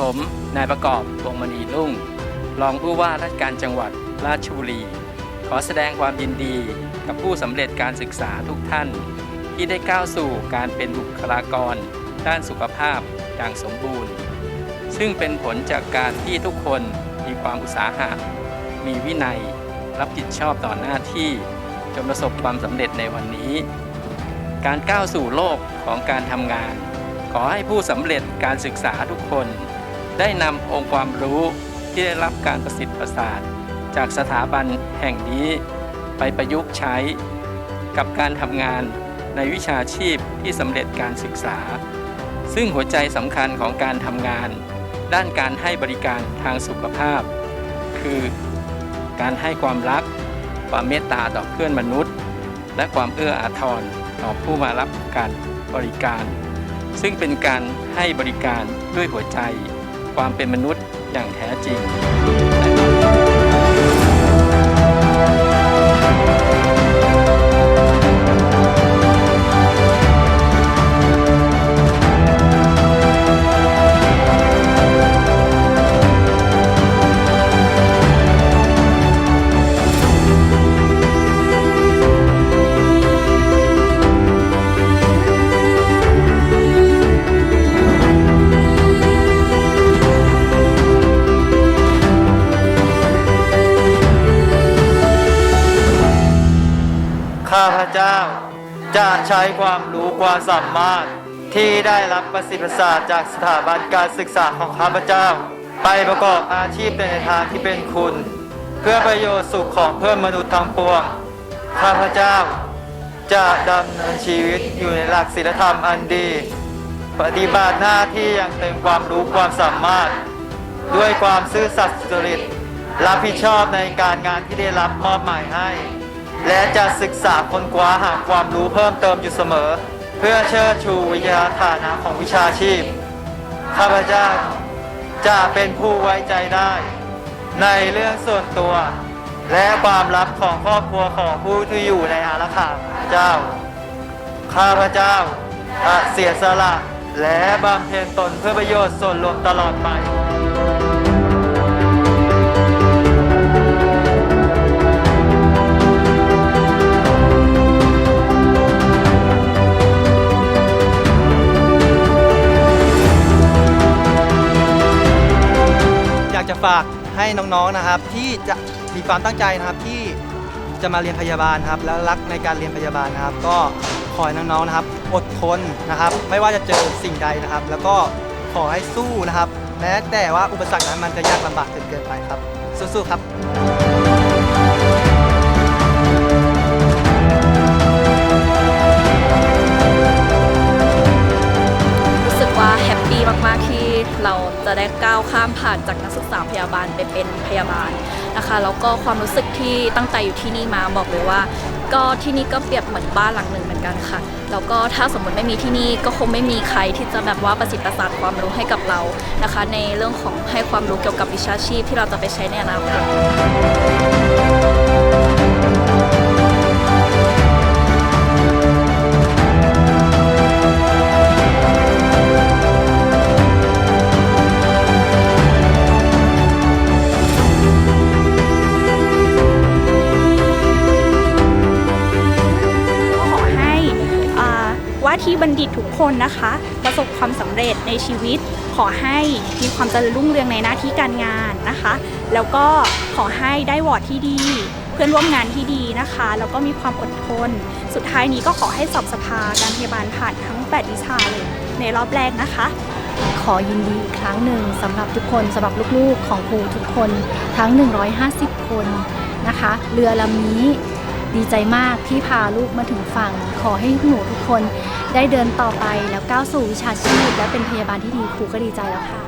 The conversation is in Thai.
ผมนายประกอบวงมณีรุ่ง รองผู้ว่าราชการจังหวัดราชบุรี ขอแสดงความยินดีกับผู้สำเร็จการศึกษาทุกท่าน ที่ได้ก้าวสู่การเป็นบุคลากร ด้านสุขภาพอย่างสมบูรณ์ ซึ่งเป็นผลจากการที่ทุกคนมีความอุตสาหะ มีวินัย รับผิดชอบต่อหน้าที่จนประสบความสำเร็จในวันนี้ การก้าวสู่โลกของการทำงาน ขอให้ผู้สำเร็จการศึกษาทุกคน ได้นำองค์ความรู้ที่ได้รับการประสิทธิ์ประสาทจากสถาบันแห่งนี้ ไปประยุกต์ใช้ กับการทำงานในวิชาชีพที่สำเร็จการศึกษา ซึ่งหัวใจสำคัญของการทำงาน ด้านการให้บริการทางสุขภาพ คือ การให้ความรัก ความเมตตาต่อเพื่อนมนุษย์ และความเอื้ออาทรต่อผู้มารับการบริการ ซึ่งเป็นการให้บริการด้วยหัวใจ ความเป็นมนุษย์อย่างแท้จริง ข้าพเจ้า จะใช้ความรู้ความสามารถที่ได้รับประสิทธิภาษจากสถาบันการศึกษาของข้าพเจ้า ไปประกอบอาชีพในทางที่เป็นคุณ เพื่อประโยชน์สุขของเพื่อนมนุษย์ทั้งปวง ข้าพเจ้า จะดำเนินชีวิตอยู่ในหลักศีลธรรมอันดี ปฏิบัติหน้าที่อย่างเต็มความรู้ความสามารถ ด้วยความซื่อสัตย์สุจริตรับผิดชอบในการงานที่ได้รับมอบหมายให้ และจะศึกษาค้นคว้าหาความรู้เพิ่มเติมอยู่เสมอ เพื่อเชิดชูวิทยาฐานะของวิชาชีพ ข้าพเจ้าจะเป็นผู้ไว้ใจได้ ในเรื่องส่วนตัว และความลับของครอบครัวของผู้ที่อยู่ในอาณาเขตเจ้า ข้าพเจ้าจะเสียสละและบำเพ็ญตนเพื่อประโยชน์ส่วนรวมตลอดไป ฝากให้น้องๆนะครับ ที่จะมีความตั้งใจนะครับที่จะมาเรียนพยาบาลครับ และรักในการเรียนพยาบาลนะครับ ก็ขอให้น้องๆนะครับ อดทนนะครับ ไม่ว่าจะเจอสิ่งใดนะครับ แล้วก็ขอให้สู้นะครับ แม้แต่ว่าอุปสรรคนั้นมันจะยากลำบากจนเกินไปครับ สู้ๆครับรู้สึกว่าแฮปปี้มากๆที่ เราจะได้ก้าวข้ามผ่านจากนักศึกษาพยาบาลไปเป็นพยาบาลนะคะแล้วก็ความรู้สึกที่ตั้งใจอยู่ที่นี่มาบอกเลยว่า ก็ที่นี่ก็เปรียบเหมือนบ้านหลังหนึ่งเหมือนกันค่ะ แล้วก็ถ้าสมมติไม่มีที่นี่ก็คงไม่มีใครที่จะแบบว่าประสิทธิ์ประสาทความรู้ให้กับเรานะคะ ในเรื่องของให้ความรู้เกี่ยวกับวิชาชีพที่เราจะไปใช้ในอนาคต ที่บัณฑิตทุกคนนะคะ ประสบความสำเร็จในชีวิต ขอให้มีความเจริญรุ่งเรืองในหน้าที่การงานนะคะ แล้วก็ขอให้ได้วอร์ดที่ดี เพื่อนร่วมงานที่ดีนะคะ แล้วก็มีความอดทน สุดท้ายนี้ก็ขอให้สอบสภาการพยาบาลผ่านทั้ง 8 วิชาเลยในรอบแรกนะคะขอยินดีอีกครั้งหนึ่งสำหรับทุกคนสำหรับลูกๆของครูทุกคนทั้ง 150 คนนะคะ เรือลำนี้ ดีใจมากที่พาลูกมาถึงฝั่ง ขอให้หนูทุกคนได้เดินต่อไปแล้วก้าวสู่วิชาชีพ และเป็นพยาบาลที่ดีครูก็ดีใจแล้วค่ะ